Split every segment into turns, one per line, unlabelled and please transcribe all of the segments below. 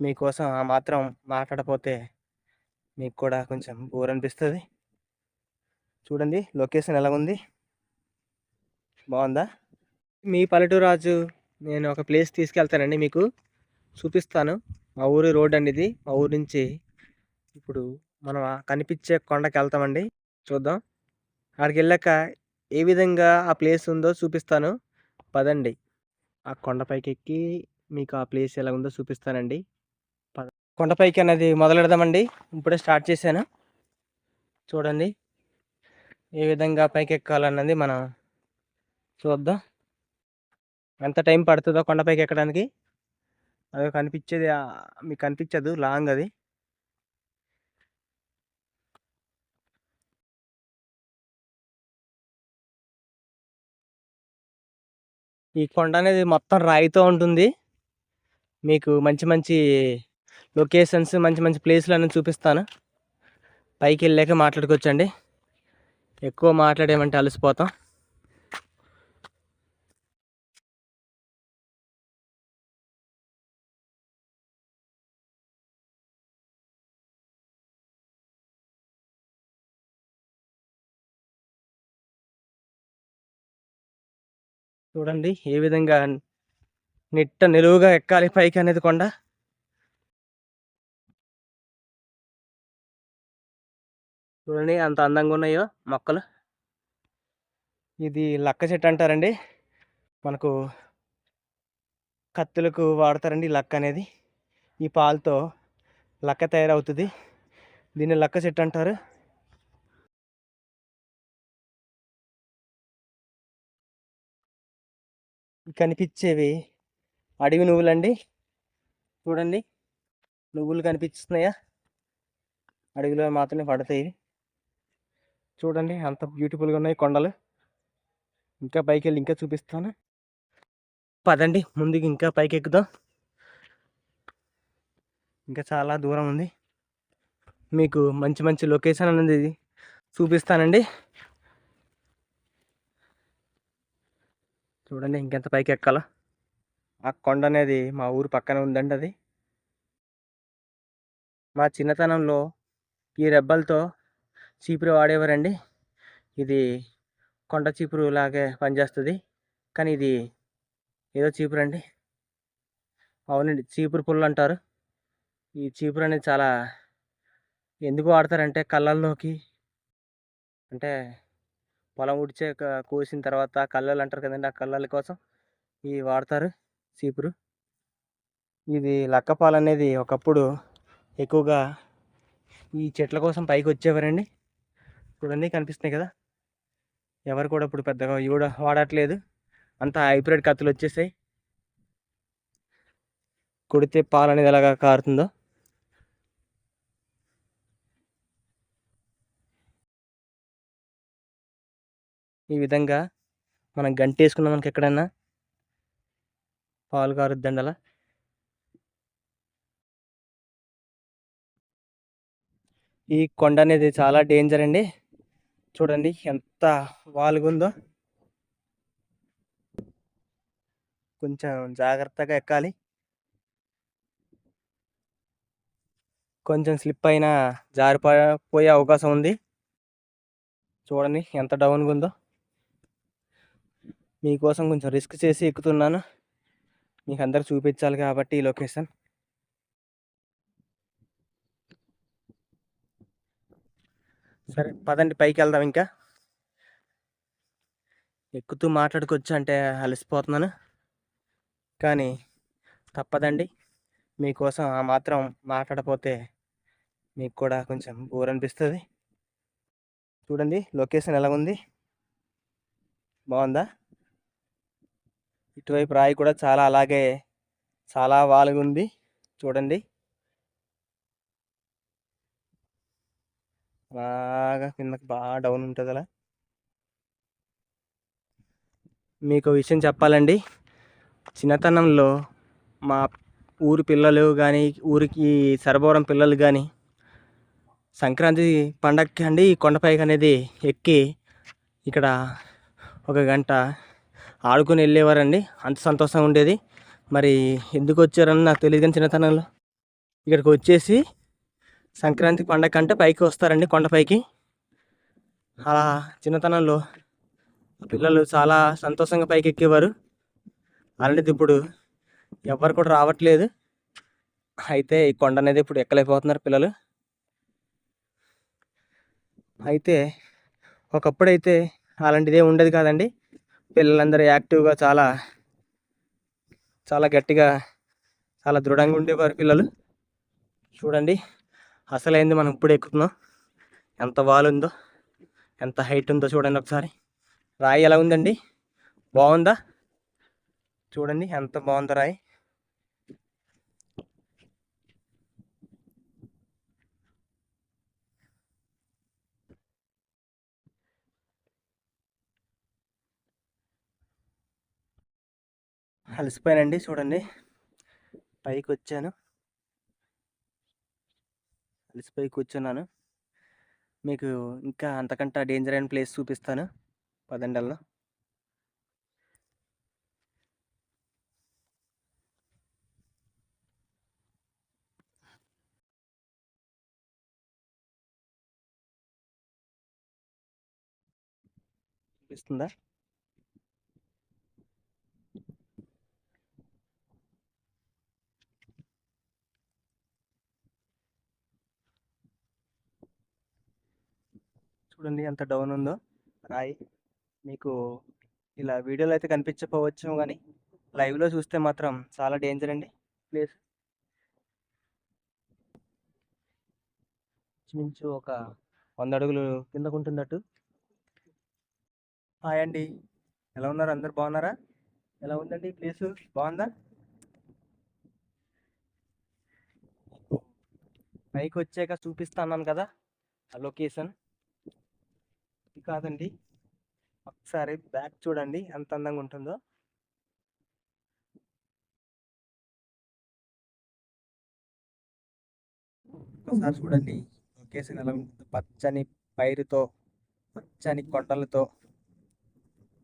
మీకోసం ఆ మాత్రం మాట్లాడపోతే మీకు కూడా కొంచెం బోర్ అనిపిస్తుంది చూడండి లొకేషన్ ఎలా ఉంది బాగుందా? మీ పల్లెటూరు రాజు నేను ఒక ప్లేస్ తీసుకెళ్తానండి మీకు. చూపిస్తాను. మా ఊరి రోడ్ అండి ఇది. మా ఊరి నుంచి ఇప్పుడు మనం కనిపించే కొండకి వెళ్తామండి. చూద్దాం. అక్కడికి వెళ్ళాక ఏ విధంగా ఆ ప్లేస్ ఉందో చూపిస్తాను. పదండి. ఆ కొండపైకి ఎక్కి మీకు ఆ ప్లేస్ ఎలా ఉందో చూపిస్తానండి. కొండపైకి అనేది మొదలెడదామండి. ఇప్పుడే స్టార్ట్ చేశాను. చూడండి. ఏ విధంగా పైకి ఎక్కాలన్నది మనం చూద్దాం. ఎంత టైం పడుతుందో కొండపైకి ఎక్కడానికి. అది కనిపించేది మీకు కనిపించదు. లాంగ్ అది. ఈ కొండ అనేది మొత్తం రాయితో ఉంటుంది. మీకు మంచి మంచి లొకేషన్స్ మంచి మంచి ప్లేస్లు అన్నీ చూపిస్తాను. పైకి వెళ్ళాక మాట్లాడుకోవచ్చండి. ఎక్కువ మాట్లాడేమంటే అలసిపోతాం. చూడండి ఏ విధంగా నిట్ట నిలువుగా ఎక్కాలి పైకి అనేది కొండ. చూడండి అంత అందంగా ఉన్నాయో మొక్కలు. ఇది లక్క చెట్టు అంటారండి. మనకు కత్తులకు వాడతారండి లక్క అనేది. ఈ పాలతో లక్క తయారవుతుంది. దీన్ని లక్క చెట్టు అంటారు. కనిపించేవి అడవి నువ్వులండి. చూడండి. నువ్వులు కనిపిస్తున్నాయా? అడవిలో మాత్రమే పడతాయి చూడండి అంత బ్యూటిఫుల్గా ఉన్నాయి కొండలు. ఇంకా పైకి వెళ్ళి ఇంకా చూపిస్తాను. పదండి ముందుకు ఇంకా పైకి ఎక్కుదాం ఇంకా చాలా దూరం ఉంది. మీకు మంచి మంచి లొకేషన్ అనేది చూపిస్తానండి. చూడండి ఇంకెంత పైకి ఎక్కాలో ఆ కొండ అనేది మా ఊరు పక్కన ఉందండి అది. మా చిన్నతనంలో ఈ రెబ్బలతో చీపురు వాడేవారండి. ఇది కొండ చీపురు లాగే పనిచేస్తుంది. కానీ ఇది ఏదో చీపురు అండి అవునండి చీపురు పుల్ల అంటారు. ఈ చీపురు అనేది చాలా ఎందుకు వాడతారంటే కళ్ళల్లోకి అంటే పొలం ఉడిచే కోసిన తర్వాత కళ్ళలు అంటారు కదండి ఆ కళ్ళల కోసం ఇవి వాడతారు చీపురు. ఇది లక్కపాలు అనేది ఒకప్పుడు ఎక్కువగా ఈ చెట్ల కోసం పైకి వచ్చేవారండి ఇప్పుడు అన్నీ కనిపిస్తున్నాయి కదా! ఎవరు కూడా ఇప్పుడు పెద్దగా కూడా వాడట్లేదు. అంతా హైబ్రిడ్ కత్తులు వచ్చేసాయి. కొడితే పాలు అనేది ఎలాగా కారుతుందో. ఈ విధంగా మనం గంట వేసుకున్నాం మనకి ఎక్కడైనా. పాలు కారుద్దండి అలా. ఈ కొండ అనేది చాలా డేంజర్ అండి. చూడండి ఎంత వాలుగుందో. కొంచెం జాగ్రత్తగా ఎక్కాలి. కొంచెం స్లిప్ అయినా జారిపోయే అవకాశం ఉంది. చూడండి ఎంత డౌన్గా ఉందో మీకోసం కొంచెం రిస్క్ చేసి ఎక్కుతున్నాను. మీకు అందరు చూపించాలి కాబట్టి ఈ లొకేషన్. సరే పదండి పైకి వెళ్దాం ఇంకా. ఎక్కుతూ మాట్లాడుకోవచ్చు అంటే అలసిపోతున్నాను. కానీ తప్పదండి. మీకోసం ఆ మాత్రం మాట్లాడపోతే మీకు కూడా కొంచెం బోర్ అనిపిస్తుంది చూడండి లొకేషన్ ఎలా ఉంది? బాగుందా? ఇటువైపు రాయి కూడా చాలా అలాగే చాలా వాలుగా ఉంది చూడండి. బాగా కిందకి బాగా డౌన్ ఉంటుంది అలా. మీకు విషయం చెప్పాలండి. చిన్నతనంలో మా ఊరి పిల్లలు కానీ ఊరికి సరబోరం పిల్లలు కానీ సంక్రాంతి పండగకి అండి కొండపైకి అనేది ఎక్కి ఇక్కడ ఒక గంట ఆడుకుని వెళ్ళేవారండి. అంత సంతోషంగా ఉండేది. మరి ఎందుకు వచ్చారని నాకు తెలియదు కానీ చిన్నతనంలో ఇక్కడికి వచ్చేసి సంక్రాంతి పండగ కంటే పైకి వస్తారండి కొండపైకి. అలా చిన్నతనంలో పిల్లలు చాలా సంతోషంగా పైకి ఎక్కేవారు అలాంటిది ఇప్పుడు ఎవరు కూడా రావట్లేదు. అయితే ఈ కొండ అనేది ఇప్పుడు ఎక్కలేకపోతున్నారు పిల్లలు. అయితే ఒకప్పుడైతే అలాంటిదే ఉండేది కాదండి. పిల్లలందరూ యాక్టివ్గా చాలా చాలా గట్టిగా చాలా దృఢంగా ఉండేవారు పిల్లలు. చూడండి. అసలైంది మనం ఇప్పుడు ఎక్కుతున్నాం. ఎంత వాల్ ఉందో ఎంత హైట్ ఉందో చూడండి ఒకసారి. రాయి ఎలా ఉందండి? బాగుందా? చూడండి ఎంత బాగుందో రాయి. అలసిపోయానండి చూడండి. పైకి వచ్చాను అలసిపోయి కూర్చున్నాను. మీకు ఇంకా అంతకంటే డేంజర్ అయిన ప్లేస్ చూపిస్తాను. పదండల్లో చూపిస్తుందా? చూడండి ఎంత డౌన్ ఉందో. రాయి మీకు ఇలా వీడియోలో అయితే కనిపించకపోవచ్చు కానీ లైవ్లో చూస్తే మాత్రం చాలా డేంజర్ అండి. ప్లేస్ మించు ఒక వంద అడుగులు కిందకుంటున్నట్టు హాయ్ అండి. ఎలా ఉన్నారు? అందరు బాగున్నారా? ఎలా ఉందండి? ప్లేస్ బాగుందా? పైకి వచ్చాక చూపిస్తా అన్నాను కదా ఆ లొకేషన్ ఇది కాదండి. ఒకసారి బ్యాక్ చూడండి ఎంత అందంగా ఉంటుందో. ఒకసారి చూడండి. లొకేషన్ ఎలా ఉంటుందో పచ్చని పైరుతో పచ్చని కొండలతో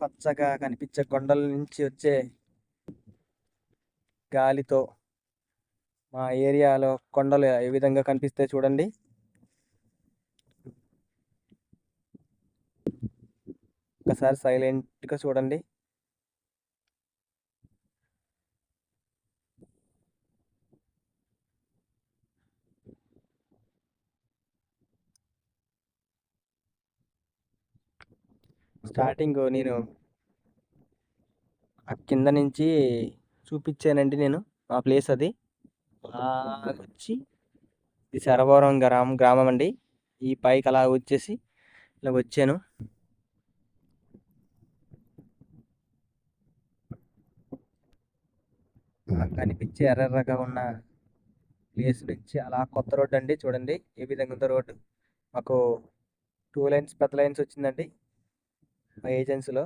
పచ్చగా కనిపించే కొండల నుంచి వచ్చే గాలితో మా ఏరియాలో కొండలు ఏ విధంగా కనిపిస్తాయి చూడండి. ఒకసారి సైలెంట్గా చూడండి. స్టార్టింగ్ నేను ఆ కింద నుంచి చూపించానండి నేను మా ప్లేస్ అది. వచ్చి ఇది శరవరం గ్రామం గ్రామం అండి. ఈ పైకి అలా వచ్చేసి ఇలా వచ్చాను. కనిపించే ఎర్రగా ఉన్న ప్లేస్ నుంచి అలా కొత్త రోడ్డు అండి చూడండి ఏ విధంగా ఉందో రోడ్డు. మాకు టూ లైన్స్ పెద్ద లైన్స్ వచ్చిందండి మా ఏజెన్సీలో.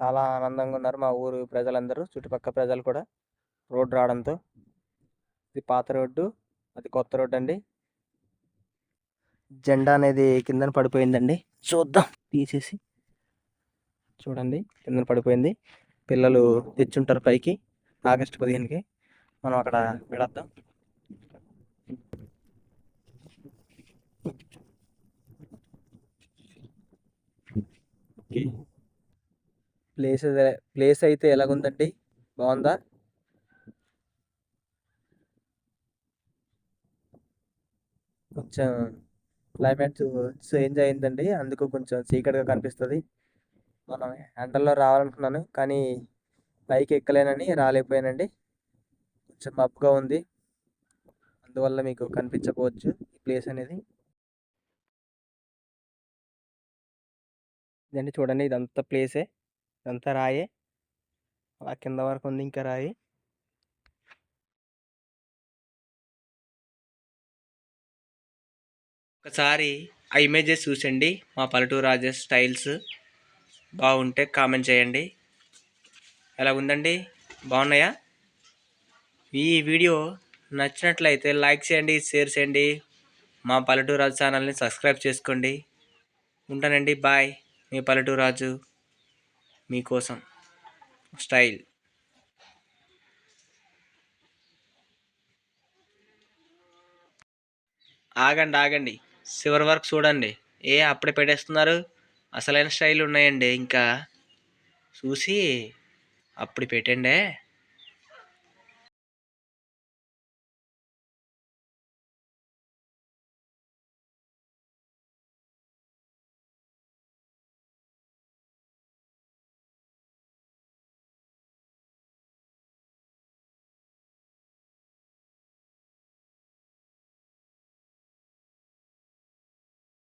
చాలా ఆనందంగా ఉన్నారు మా ఊరు ప్రజలందరూ చుట్టుపక్కల ప్రజలు కూడా రోడ్డు రావడంతో. ఇది పాత రోడ్డు అది కొత్త రోడ్డు అండి. జెండా అనేది కిందన పడిపోయిందండి. చూద్దాం తీసేసి. చూడండి కిందన పడిపోయింది. పిల్లలు తెచ్చుంటారు పైకి. ఆగస్టు పదిహేనుకి మనం అక్కడ పెడద్దాం ప్లేస్ ప్లేస్ అయితే ఎలాగుందండి? బాగుందా? కొంచెం క్లైమేట్ చేంజ్ అయిందండి అందుకు కొంచెం చీకటిగా కనిపిస్తుంది. మనం ఎండల్లో రావాలనుకున్నాను కానీ పైకి ఎక్కలేనని రాలేకపోయానండి. కొంచెం మబ్బుగా ఉంది. అందువల్ల మీకు కనిపించకపోవచ్చు ఈ ప్లేస్ అనేది. ఇదండి చూడండి ఇదంతా ప్లేసే. ఇదంతా రాయే. అలా కింద వరకు ఉంది ఇంకా రాయి. ఒకసారి ఆ ఇమేజెస్ చూసండి. మా పల్లెటూరు రాజేష్ స్టైల్స్. బాగుంటే కామెంట్ చేయండి. ఎలా ఉందండి బాగున్నాయా? ఈ వీడియో నచ్చినట్లయితే లైక్ చేయండి షేర్ చేయండి. మా పల్లెటూరు రాజు ఛానల్ని సబ్స్క్రైబ్ చేసుకోండి. ఉంటానండి బాయ్. మీ పల్లెటూరు రాజు మీకోసం స్టైల్. ఆగండి ఆగండి. చివరి వరకు చూడండి. ఏ అప్పుడే పెట్టేస్తున్నారు? అసలైన స్టైల్ ఉన్నాయండి ఇంకా. చూసి అప్పుడు పెట్టండి.